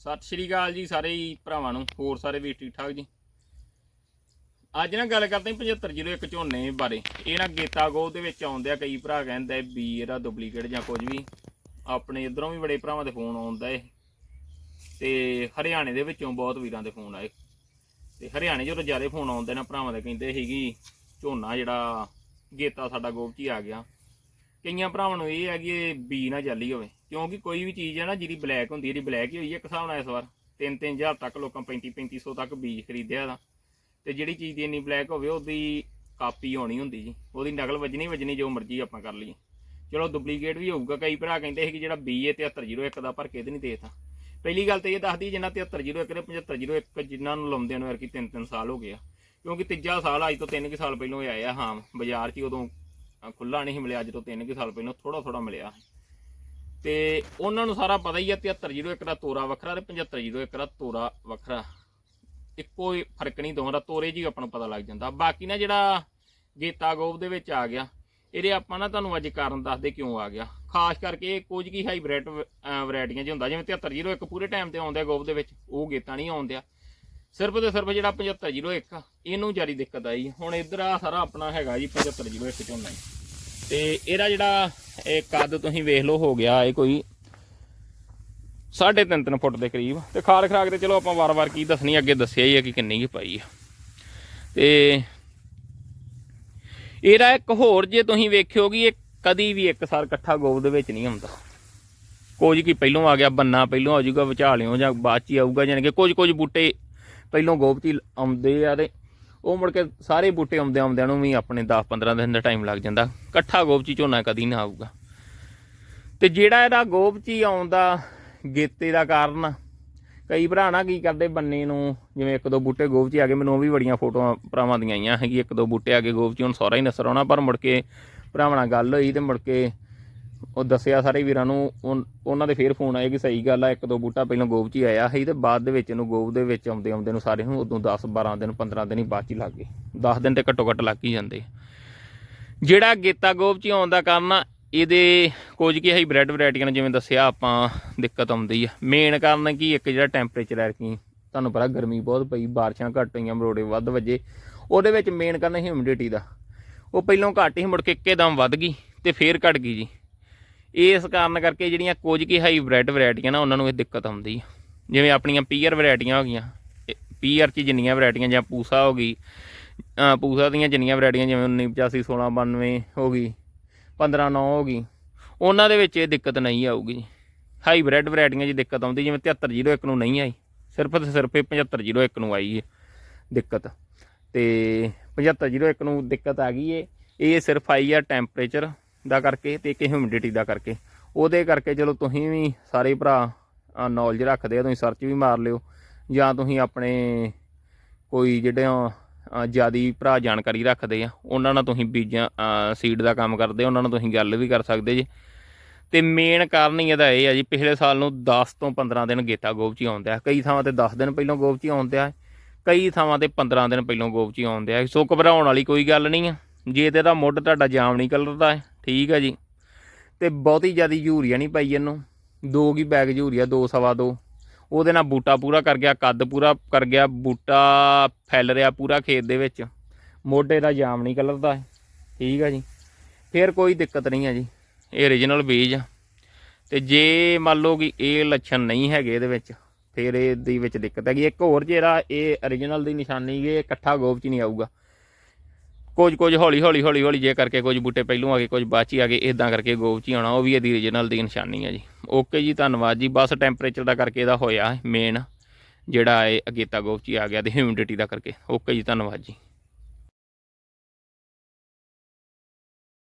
ਸਤਿ ਸ਼੍ਰੀ ਅਕਾਲ ਜੀ ਸਾਰੇ ਹੀ ਭਰਾਵਾਂ ਨੂੰ, ਹੋਰ ਸਾਰੇ ਵੀ ਠੀਕ ਠਾਕ ਜੀ? ਅੱਜ ਨਾ ਗੱਲ ਕਰਦੇ ਹਾਂ 7501 ਝੋਨੇ ਬਾਰੇ। ਇਹ ਨਾ ਗੇਤਾ ਗੋ ਦੇ ਵਿੱਚ ਆਉਂਦੇ ਆ ਕਈ ਭਰਾ ਕਹਿੰਦੇ ਵੀ ਇਹਦਾ ਡੁਪਲੀਕੇਟ ਜਾਂ ਕੁਝ ਵੀ। ਆਪਣੇ ਇਧਰੋਂ ਵੀ ਬੜੇ ਭਰਾਵਾਂ ਦੇ ਫੋਨ ਆਉਂਦਾ ਏ। ਤੇ ਹਰਿਆਣੇ ਦੇ ਵਿੱਚੋਂ ਬਹੁਤ ਵੀਰਾਂ ਦੇ ਫੋਨ ਆਏ। ਤੇ ਹਰਿਆਣੇ ਜਦੋਂ ਜ਼ਿਆਦਾ ਫੋਨ ਆਉਂਦੇ ਨਾ, ਭਰਾਵਾਂ ਦੇ ਕਹਿੰਦੇ ਸੀਗੀ, ਝੋਨਾ ਜਿਹੜਾ ਗੇਤਾ ਸਾਡਾ ਗੋਬਚੀ ਆ ਗਿਆ। ਕਈਆਂ ਭਰਾਵਾਂ ਨੂੰ ਇਹ ਹੈ ਕਿ ਇਹ ਬੀ ਨਾ ਜਾਲੀ ਹੋਵੇ, ਕਿਉਂਕਿ ਕੋਈ ਵੀ ਚੀਜ਼ ਹੈ ਨਾ ਜਿਹੜੀ ਬਲੈਕ ਹੁੰਦੀ ਹੈ, ਜਿਹੜੀ ਬਲੈਕ ਹੀ ਹੋਈ ਹੈ ਇੱਕ ਹਿਸਾਬ ਨਾਲ ਇਸ ਵਾਰ। 3-3000 ਤੱਕ ਲੋਕਾਂ 35-3500 ਤੱਕ ਬੀਜ ਖਰੀਦਿਆ ਦਾ ਤੇ ਜਿਹੜੀ ਚੀਜ਼ ਦੀ ਇੰਨੀ ਬਲੈਕ ਹੋਵੇ, ਉਹਦੀ ਕਾਪੀ ਹੋਣੀ ਹੁੰਦੀ ਜੀ। ਉਹਦੀ ਨਕਲ ਵੱਜਣੀ ਵੱਜਣੀ ਜੋ ਮਰਜ਼ੀ ਆਪਾਂ ਕਰ ਲਈਏ। ਚਲੋ ਡੁਪਲੀਕੇਟ ਵੀ ਹੋਊਗਾ, ਕਈ ਭਰਾ ਕਹਿੰਦੇ ਸੀ ਕਿ ਜਿਹੜਾ ਬੀ ਹੈ 7301 ਦਾ ਭਰ ਕੇ ਤੇ ਨਹੀਂ ਦੇਤਾ। ਪਹਿਲੀ ਗੱਲ ਤੇ ਇਹ ਦੱਸਦੀ ਜਿੰਨਾ 7301 ਤੇ 7501 ਜਿਨ੍ਹਾਂ ਨੂੰ ਲਾਉਂਦਿਆਂ ਨੂੰ ਕਿ 3-3 ਸਾਲ ਹੋ ਗਿਆ ਕਿਉਂਕਿ ਤੀਜਾ ਸਾਲ ਅੱਜ ਤੋਂ 3 ਕੁ ਸਾਲ ਪਹਿਲਾਂ ਇਹ ਆਇਆ, ਹਾਂ, ਬਾਜ਼ਾਰ 'ਚ ਉਦੋਂ ਖੁੱਲਾ ਨਹੀਂ ਮਿਲਿਆ, ਅੱਜ ਤੋਂ 3 ਕੁ ਸਾਲ ਪਹਿਲਾਂ ਥੋੜਾ ਥੋੜਾ ਮਿਲਿਆ ਤੇ ਉਹਨਾਂ ਨੂੰ ਸਾਰਾ ਪਤਾ ਹੀ ਆ 7301 ਦਾ ਤੋਰਾ ਵੱਖਰਾ ਤੇ 7501 ਦਾ ਤੋਰਾ ਵੱਖਰਾ। ਇੱਕੋ ਹੀ ਫ਼ਰਕ ਨਹੀਂ, ਦੋਵਾਂ ਦਾ ਤੋਰੇ ਜੀ ਆਪਾਂ ਨੂੰ ਪਤਾ ਲੱਗ ਜਾਂਦਾ। ਬਾਕੀ ਨਾ ਜਿਹੜਾ ਗੀਤਾ ਗੋਬ ਦੇ ਵਿੱਚ ਆ ਗਿਆ, ਇਹਦੇ ਆਪਾਂ ਨਾ ਤੁਹਾਨੂੰ ਅੱਜ ਕਾਰਨ ਦੱਸਦੇ ਕਿਉਂ ਆ ਗਿਆ। ਖਾਸ ਕਰਕੇ ਇਹ ਕੁਝ ਕੀ ਹਾਈਬ੍ਰਿਡ ਵੈਰਾਈਟੀਆਂ 'ਚ ਹੁੰਦਾ। ਜਿਵੇਂ 7301 ਪੂਰੇ ਟਾਈਮ ਤੇ ਆਉਂਦਾ ਗੋਬ ਦੇ ਵਿੱਚ, ਉਹ ਗੀਤਾ ਨਹੀਂ ਆਉਂਦਿਆ। ਸਿਰਫ ਤੇ ਸਿਰਫ ਜਿਹੜਾ 7501 ਆ, ਇਹਨੂੰ ਜਾਰੀ ਦਿੱਕਤ ਆਈ। ਹੁਣ ਇਧਰ ਆ ਸਾਰਾ ਆਪਣਾ ਹੈਗਾ ਜੀ 7501 ਝੋਨਾ ਜੀ ਤੇ ਇਹਦਾ ਜਿਹੜਾ ਇਹ ਕੱਦ ਤੁਸੀਂ ਵੇਖ ਲਓ ਹੋ ਗਿਆ ਇਹ ਕੋਈ 3.5 3 ਫੁੱਟ ਦੇ ਕਰੀਬ। ਤੇ ਖਾਰ ਖਰਾਕ ਤੇ ਚਲੋ ਆਪਾਂ ਵਾਰ-ਵਾਰ ਕੀ ਦੱਸਣੀ ਅੱਗੇ ਦੱਸਿਆ ਹੀ ਆ ਕਿ ਕਿੰਨੀ ਕੀ ਪਾਈ ਆ। ਤੇ ਇਹਦਾ ਇੱਕ ਹੋਰ ਜੇ ਤੁਸੀਂ ਵੇਖਿਓ ਕਿ ਇਹ ਕਦੀ ਵੀ ਇੱਕ ਸਾਰ ਇਕੱਠਾ ਗੋਬ ਦੇ ਵਿੱਚ ਨਹੀਂ ਆਉਂਦਾ ਕੁਝ ਕੀ ਪਹਿਲੋਂ ਆ ਗਿਆ ਬੰਨਾ ਪਹਿਲੋਂ ਆ ਜਾਊਗਾ ਵਿਚਾਲਿਓ ਜਾਂ ਬਾਅਦ ਚ ਹੀ ਆਊਗਾ ਜਾਣੀ ਕਿ ਕੁਝ ਕੁਝ ਬੂਟੇ ਪਹਿਲੋਂ ਗੋਬ ਆਉਂਦੇ ਆ ਤੇ ਉਹ ਮੁੜ ਕੇ ਸਾਰੇ ਬੂਟੇ ਆਉਂਦੇ ਆਉਂਦਿਆਂ ਨੂੰ ਵੀ ਆਪਣੇ 10 15 ਦਿਨ ਦਾ ਟਾਈਮ ਲੱਗ ਜਾਂਦਾ। ਇਕੱਠਾ ਗੋਭਚੀ ਝੋਨਾ ਕਦੀ ਨਾ ਆਊਗਾ। ਤੇ ਜਿਹੜਾ ਇਹਦਾ ਗੋਭਚੀ ਚ ਹੀ ਆਉਂਦਾ ਗੇਤੇ ਦਾ ਕਾਰਨ, ਕਈ ਭਰਾ ਨਾ ਕੀ ਕਰਦੇ ਬੰਨੇ ਨੂੰ, ਜਿਵੇਂ ਇੱਕ ਦੋ ਬੂਟੇ ਗੋਭਚੀ ਆ ਗਏ, ਮੈਨੂੰ ਉਹ ਵੀ ਬੜੀਆਂ ਫੋਟੋਆਂ ਭਰਾਵਾਂ ਦੀਆਂ ਆਈਆਂ ਹੈਗੀ ਇੱਕ ਦੋ ਬੂਟੇ ਆ ਗਏ ਗੋਭਚੀ ਹੁਣ ਸਾਰਾ ਹੀ ਨਸਰ ਆਉਣਾ, ਪਰ ਮੁੜ ਕੇ ਭਰਾਵਾਂ ਨਾਲ ਗੱਲ ਹੋਈ ਤੇ ਮੁੜ ਕੇ ਉਹ ਦੱਸਿਆ ਸਾਰੇ ਵੀਰਾਂ ਨੂੰ ਉਨ- ਉਹਨਾਂ ਦੇ ਫੇਰ ਫੋਨ ਆਏ ਕਿ ਸਹੀ ਗੱਲ ਆ, ਇੱਕ ਦੋ ਬੂਟਾ ਪਹਿਲਾਂ ਗੋਬ ਚ ਹੀ ਆਇਆ ਸੀ ਤੇ ਬਾਅਦ ਦੇ ਵਿੱਚ ਇਹਨੂੰ ਗੋਬ ਦੇ ਵਿੱਚ ਆਉਂਦੇ ਆਉਂਦੇ ਨੂੰ ਸਾਰੇ ਨੂੰ ਉਦੋਂ 10 12 ਦਿਨ 15 ਦਿਨ ਹੀ ਬਾਅਦ ਚ ਹੀ ਲੱਗ ਗਏ। 10 ਦਿਨ ਤੇ ਘੱਟੋ ਘੱਟ ਲੱਗ ਹੀ ਜਾਂਦੇ। ਜਿਹੜਾ ਗੇਤਾ ਗੋਬ ਚ ਹੀ ਆਉਣ ਦਾ ਕਾਰਨ ਆ, ਇਹਦੇ ਕੁਝ ਕੀ ਬ੍ਰੈਡ ਵੈਰਾਈਟੀਆਂ ਨੂੰ, ਜਿਵੇਂ ਦੱਸਿਆ ਆਪਾਂ, ਦਿੱਕਤ ਆਉਂਦੀ ਆ। ਮੇਨ ਕਾਰਨ ਕੀ, ਇੱਕ ਜਿਹੜਾ ਟੈਂਪਰੇਚਰ ਹੈ ਕਿ ਤੁਹਾਨੂੰ ਪਤਾ ਗਰਮੀ ਬਹੁਤ ਪਈ, ਬਾਰਿਸ਼ਾਂ ਘੱਟ ਹੋਈਆਂ, ਮਰੋੜੇ ਵੱਧ ਵੱਜੇ। ਉਹਦੇ ਵਿੱਚ ਮੇਨ ਕਾਰਨ ਹਿਊਮਿਡਿਟੀ ਦਾ। ਉਹ ਪਹਿਲਾਂ ਘੱਟ ਹੀ ਮੁੜ ਕੇ ਇੱਕੇ ਦਮ ਵੱਧ ਗਈ ਤੇ ਫੇਰ ਘਟ ਗਈ ਜੀ। ਇਸ ਕਾਰਨ ਕਰਕੇ ਜਿਹੜੀਆਂ ਕੁਝ ਕੀ ਹਾਈਬ੍ਰਿਡ ਵੈਰਾਈਟੀਆਂ ਨਾ, ਉਹਨਾਂ ਨੂੰ ਇਹ ਦਿੱਕਤ ਆਉਂਦੀ ਆ। ਜਿਵੇਂ ਆਪਣੀਆਂ ਪੀਅਰ ਵੈਰਾਈਟੀਆਂ ਹੋ ਗਈਆਂ। ਪੀਅਰ 'ਚ ਜਿੰਨੀਆਂ ਵੈਰਾਈਟੀਆਂ ਜਾਂ ਪੂਸਾ ਹੋ ਗਈ ਪੂਸਾ ਦੀਆਂ ਜਿੰਨੀਆਂ ਵੈਰਾਈਟੀਆਂ ਜਿਵੇਂ 1985 1692 ਹੋ ਗਈ 159 ਹੋ ਗਈ, ਉਹਨਾਂ ਦੇ ਵਿੱਚ ਇਹ ਦਿੱਕਤ ਨਹੀਂ ਆਊਗੀ ਜੀ। ਹਾਈਬ੍ਰਿਡ ਵੈਰਾਈਟੀਆਂ 'ਚ ਦਿੱਕਤ ਆਉਂਦੀ, ਜਿਵੇਂ 7301 ਨੂੰ ਨਹੀਂ ਆਈ, ਸਿਰਫ ਤੇ ਸਿਰਫ ਇਹ 7501 ਨੂੰ ਆਈ ਹੈ ਦਿੱਕਤ। ਤੇ 7501 ਨੂੰ ਦਿੱਕਤ ਆ ਗਈ ਏ। ਇਹ ਸਿਰਫ ਆਈ ਆ ਟੈਂਪਰੇਚਰ ਦਾ ਕਰਕੇ ਤੇ ਇੱਕ ਹਿਊਮਿਡਿਟੀ ਦਾ ਕਰਕੇ। ਉਹਦੇ ਕਰਕੇ ਚਲੋ ਤੁਸੀਂ ਵੀ ਸਾਰੇ ਭਰਾ ਨੌਲੇਜ ਰੱਖਦੇ ਆ, ਤੁਸੀਂ ਸਰਚ ਵੀ ਮਾਰ ਲਿਓ। ਜਾਂ ਤੁਸੀਂ ਆਪਣੇ ਕੋਈ ਜਿਹੜੇ ਆ ਜਿਆਦੀ ਭਰਾ ਜਾਣਕਾਰੀ ਰੱਖਦੇ ਆ, ਉਹਨਾਂ ਨਾਲ ਤੁਸੀਂ ਬੀਜਾਂ ਸੀਡ ਦਾ ਕੰਮ ਕਰਦੇ ਉਹਨਾਂ ਨਾਲ ਤੁਸੀਂ ਗੱਲ ਵੀ ਕਰ ਸਕਦੇ ਜੀ। ਤੇ ਮੇਨ ਕਾਰਨ ਹੀ ਇਹਦਾ ਇਹ ਆ ਜੀ, ਪਿਛਲੇ ਸਾਲ ਨੂੰ 10 ਤੋਂ 15 ਦਿਨ ਗੇਤਾ ਗੋਬਚੀ ਚ ਹੀ ਆਉਂਦਾ ਕਈ ਥਾਵਾਂ ਤੇ 10 ਦਿਨ ਪਹਿਲਾਂ ਗੋਬਚੀ ਚ ਹੀ ਆਉਂਦਾ ਕਈ ਥਾਵਾਂ ਤੇ 15 ਦਿਨ ਪਹਿਲਾਂ ਗੋਬਚੀ ਚ ਹੀ ਆਉਂਦਾ ਸੋ ਘਬਰਾਉਣ ਵਾਲੀ ਕੋਈ ਗੱਲ ਨਹੀਂ ਆ। ਜੇ ਤੇ ਇਹਦਾ ਮੁੱਢ ਤੁਹਾਡਾ ਜਾਮਣੀ ਕਲਰ ਦਾ ਹੈ, ਠੀਕ ਹੈ ਜੀ। ਤੇ ਬਹੁਤੀ ਜ਼ਿਆਦੀ ਯੂਰੀਆ ਨਹੀਂ ਪਾਈ ਇਹਨੂੰ। ਦੋ ਕੀ ਬੈਗ ਯੂਰੀਆ ਦੋ ਸਵਾ ਦੋ। ਉਹਦੇ ਨਾਲ ਬੂਟਾ ਪੂਰਾ ਕਰ ਗਿਆ, ਕੱਦ ਪੂਰਾ ਕਰ ਗਿਆ, ਬੂਟਾ ਫੈਲ ਰਿਹਾ ਪੂਰਾ ਖੇਤ ਦੇ ਵਿੱਚ। ਮੋਢੇ ਦਾ ਜਾਮਣੀ ਕਲਰ ਦਾ ਹੈ, ਠੀਕ ਹੈ ਜੀ। ਫਿਰ ਕੋਈ ਦਿੱਕਤ ਨਹੀਂ ਹੈ ਜੀ, ਇਹ origignal ਬੀਜ ਆ। ਤੇ ਜੇ ਮੰਨ ਲਓ ਕਿ ਇਹ ਲੱਛਣ ਨਹੀਂ ਹੈਗੇ ਇਹਦੇ ਵਿੱਚ, ਫਿਰ ਇਹਦੇ ਵਿੱਚ ਦਿੱਕਤ ਹੈਗੀ। ਇੱਕ ਹੋਰ ਜਿਹੜਾ ਇਹ origignal ਦੀ ਨਿਸ਼ਾਨੀ ਇਹ ਇਕੱਠਾ ਗੋਬ ਚ ਨਹੀਂ ਆਊਗਾ। ਕੁਝ ਕੁਝ ਹੌਲੀ ਹੌਲੀ ਹੌਲੀ ਹੌਲੀ ਜੇ ਕਰਕੇ ਕੁਝ ਬੂਟੇ ਪਹਿਲੂ ਆ ਗਏ, ਕੁਝ ਬਾਅਦ ਚ ਹੀ ਆ ਗਏ ਇਦਾਂ ਕਰਕੇ ਗੋਬ ਆਉਣਾ, ਉਹ ਵੀ ਇਹਦੀ ਰੀਜਨਲ ਦੀ ਨਿਸ਼ਾਨੀ ਆ ਜੀ। ਓਕੇ ਜੀ, ਧੰਨਵਾਦ ਜੀ। ਬਸ ਟੈਂਪਰੇਚਰ ਦਾ ਕਰਕੇ ਇਹਦਾ ਹੋਇਆ ਮੇਨ ਜਿਹੜਾ ਇਹ ਅਗੇਤਾ ਗੋਬ ਆ ਗਿਆ, ਤੇ ਹਿਊਮਿਡਿਟੀ ਦਾ ਕਰਕੇ। ਓਕੇ ਜੀ, ਧੰਨਵਾਦ ਜੀ।